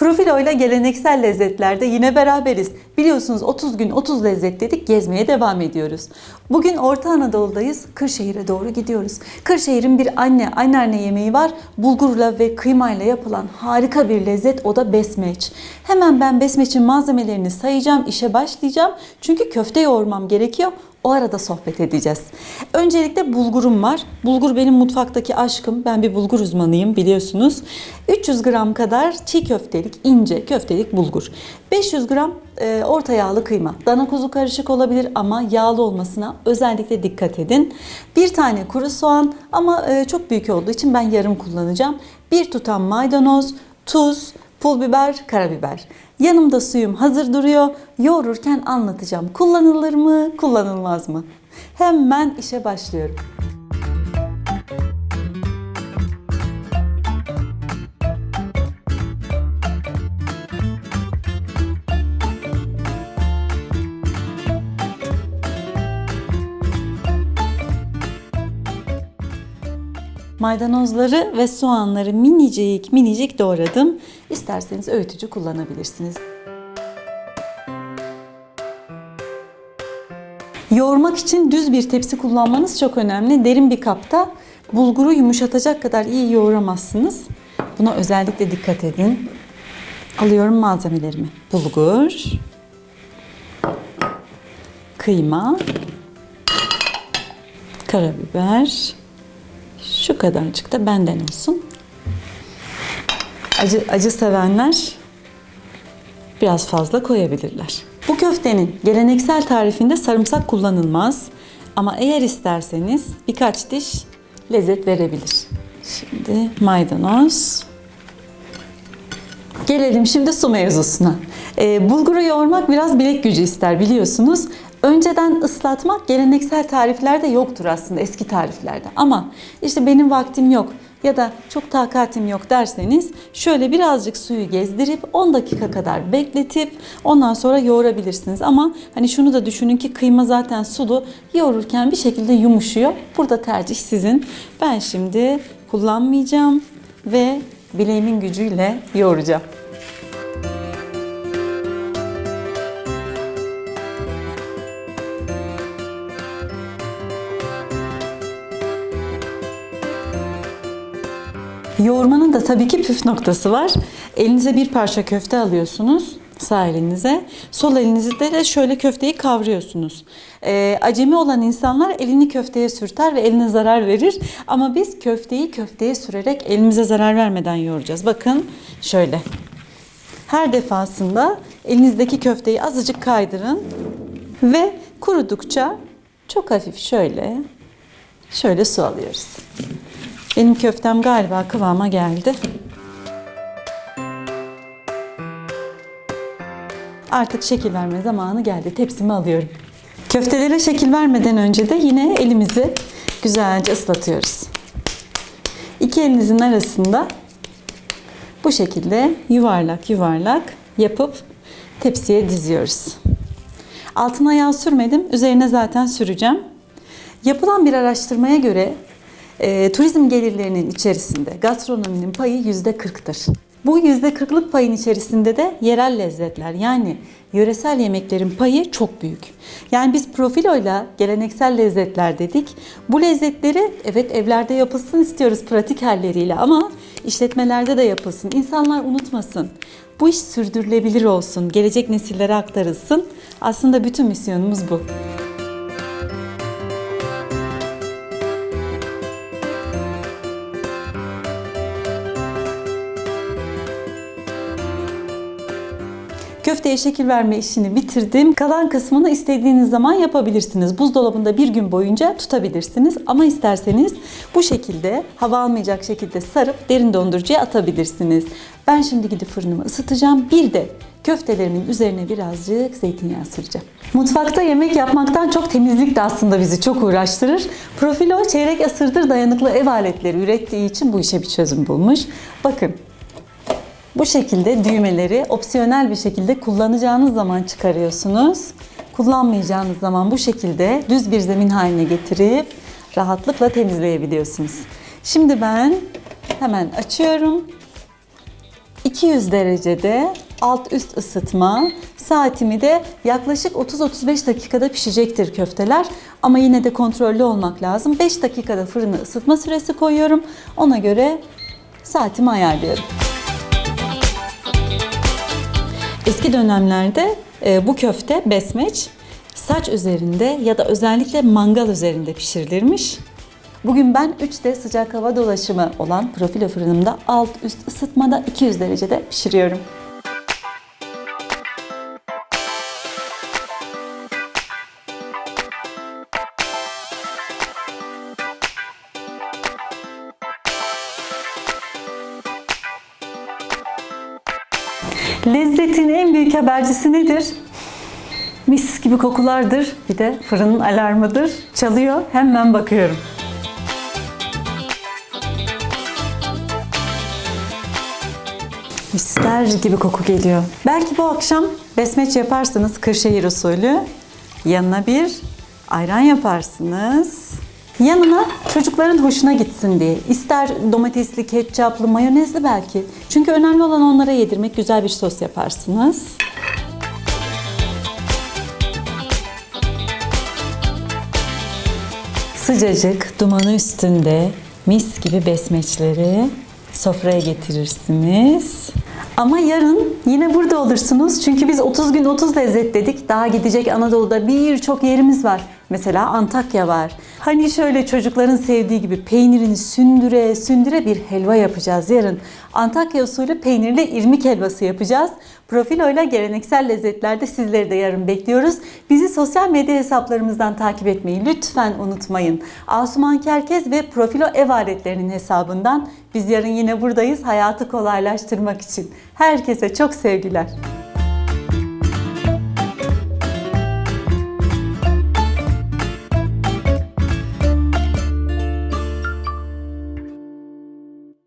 Profilo ile geleneksel lezzetlerde yine beraberiz. Biliyorsunuz 30 gün 30 lezzet dedik gezmeye devam ediyoruz. Bugün Orta Anadolu'dayız. Kırşehir'e doğru gidiyoruz. Kırşehir'in bir anne anneanne yemeği var. Bulgurla ve kıymayla yapılan harika bir lezzet o da besmeç. Hemen ben besmeçin malzemelerini sayacağım, işe başlayacağım. Çünkü köfte yoğurmam gerekiyor. O arada sohbet edeceğiz. Öncelikle bulgurum var. Bulgur benim mutfaktaki aşkım. Ben bir bulgur uzmanıyım biliyorsunuz. 300 gram kadar çiğ köftelik, ince köftelik bulgur. 500 gram e, orta yağlı kıyma. Dana kuzu karışık olabilir ama yağlı olmasına özellikle dikkat edin. Bir tane kuru soğan ama e, çok büyük olduğu için ben yarım kullanacağım. Bir tutam maydanoz, tuz, pul biber, karabiber. Yanımda suyum hazır duruyor. Yoğururken anlatacağım. Kullanılır mı, kullanılmaz mı? Hemen işe başlıyorum. Maydanozları ve soğanları minicik minicik doğradım. İsterseniz öğütücü kullanabilirsiniz. Yoğurmak için düz bir tepsi kullanmanız çok önemli. Derin bir kapta bulguru yumuşatacak kadar iyi yoğuramazsınız. Buna özellikle dikkat edin. Alıyorum malzemelerimi. Bulgur, kıyma, karabiber, şu kadarcık da benden olsun. Acı, acı sevenler biraz fazla koyabilirler. Bu köftenin geleneksel tarifinde sarımsak kullanılmaz. Ama eğer isterseniz birkaç diş lezzet verebilir. Şimdi maydanoz. Gelelim şimdi su mevzusuna. Ee, bulguru yoğurmak biraz bilek gücü ister biliyorsunuz. Önceden ıslatmak geleneksel tariflerde yoktur aslında eski tariflerde. Ama işte benim vaktim yok ya da çok takatim yok derseniz şöyle birazcık suyu gezdirip 10 dakika kadar bekletip ondan sonra yoğurabilirsiniz. Ama hani şunu da düşünün ki kıyma zaten sulu yoğururken bir şekilde yumuşuyor. Burada tercih sizin. Ben şimdi kullanmayacağım ve bileğimin gücüyle yoğuracağım. Yoğurmanın da tabii ki püf noktası var. Elinize bir parça köfte alıyorsunuz sağ elinize. Sol elinizde de şöyle köfteyi kavruyorsunuz. Ee, acemi olan insanlar elini köfteye sürter ve eline zarar verir. Ama biz köfteyi köfteye sürerek elimize zarar vermeden yoğuracağız. Bakın şöyle. Her defasında elinizdeki köfteyi azıcık kaydırın ve kurudukça çok hafif şöyle şöyle su alıyoruz. Benim köftem galiba kıvama geldi. Artık şekil verme zamanı geldi. Tepsimi alıyorum. Köftelere şekil vermeden önce de yine elimizi güzelce ıslatıyoruz. İki elinizin arasında bu şekilde yuvarlak yuvarlak yapıp tepsiye diziyoruz. Altına yağ sürmedim. Üzerine zaten süreceğim. Yapılan bir araştırmaya göre e, turizm gelirlerinin içerisinde gastronominin payı yüzde 40'tır. Bu yüzde 40'lık payın içerisinde de yerel lezzetler yani yöresel yemeklerin payı çok büyük. Yani biz profiloyla geleneksel lezzetler dedik. Bu lezzetleri evet evlerde yapılsın istiyoruz pratik halleriyle ama işletmelerde de yapılsın. İnsanlar unutmasın. Bu iş sürdürülebilir olsun, gelecek nesillere aktarılsın. Aslında bütün misyonumuz bu. Köfteye şekil verme işini bitirdim. Kalan kısmını istediğiniz zaman yapabilirsiniz. Buzdolabında bir gün boyunca tutabilirsiniz. Ama isterseniz bu şekilde hava almayacak şekilde sarıp derin dondurucuya atabilirsiniz. Ben şimdi gidip fırınımı ısıtacağım. Bir de köftelerimin üzerine birazcık zeytinyağı süreceğim. Mutfakta yemek yapmaktan çok temizlik de aslında bizi çok uğraştırır. Profilo çeyrek asırdır dayanıklı ev aletleri ürettiği için bu işe bir çözüm bulmuş. Bakın bu şekilde düğmeleri opsiyonel bir şekilde kullanacağınız zaman çıkarıyorsunuz. Kullanmayacağınız zaman bu şekilde düz bir zemin haline getirip rahatlıkla temizleyebiliyorsunuz. Şimdi ben hemen açıyorum. 200 derecede alt üst ısıtma. Saatimi de yaklaşık 30-35 dakikada pişecektir köfteler. Ama yine de kontrollü olmak lazım. 5 dakikada fırını ısıtma süresi koyuyorum. Ona göre saatimi ayarlıyorum. Eski dönemlerde e, bu köfte besmeç saç üzerinde ya da özellikle mangal üzerinde pişirilirmiş. Bugün ben 3D sıcak hava dolaşımı olan profilo fırınımda alt üst ısıtmada 200 derecede pişiriyorum. Lezzetin en büyük habercisi nedir? Mis gibi kokulardır. Bir de fırının alarmıdır. Çalıyor. Hemen bakıyorum. Misler gibi koku geliyor. Belki bu akşam besmeç yaparsınız Kırşehir usulü. Yanına bir ayran yaparsınız. Yanına çocukların hoşuna gitsin diye. İster domatesli, ketçaplı, mayonezli belki. Çünkü önemli olan onlara yedirmek. Güzel bir sos yaparsınız. Sıcacık, dumanı üstünde mis gibi besmeçleri sofraya getirirsiniz. Ama yarın yine burada olursunuz. Çünkü biz 30 gün 30 lezzet dedik. Daha gidecek Anadolu'da birçok yerimiz var. Mesela Antakya var. Hani şöyle çocukların sevdiği gibi peynirini sündüre sündüre bir helva yapacağız yarın. Antakya usulü peynirli irmik helvası yapacağız. Profiloyla geleneksel lezzetlerde sizleri de yarın bekliyoruz. Bizi sosyal medya hesaplarımızdan takip etmeyi lütfen unutmayın. Asuman Kerkez ve Profilo ev aletlerinin hesabından biz yarın yine buradayız hayatı kolaylaştırmak için. Herkese çok sevgiler.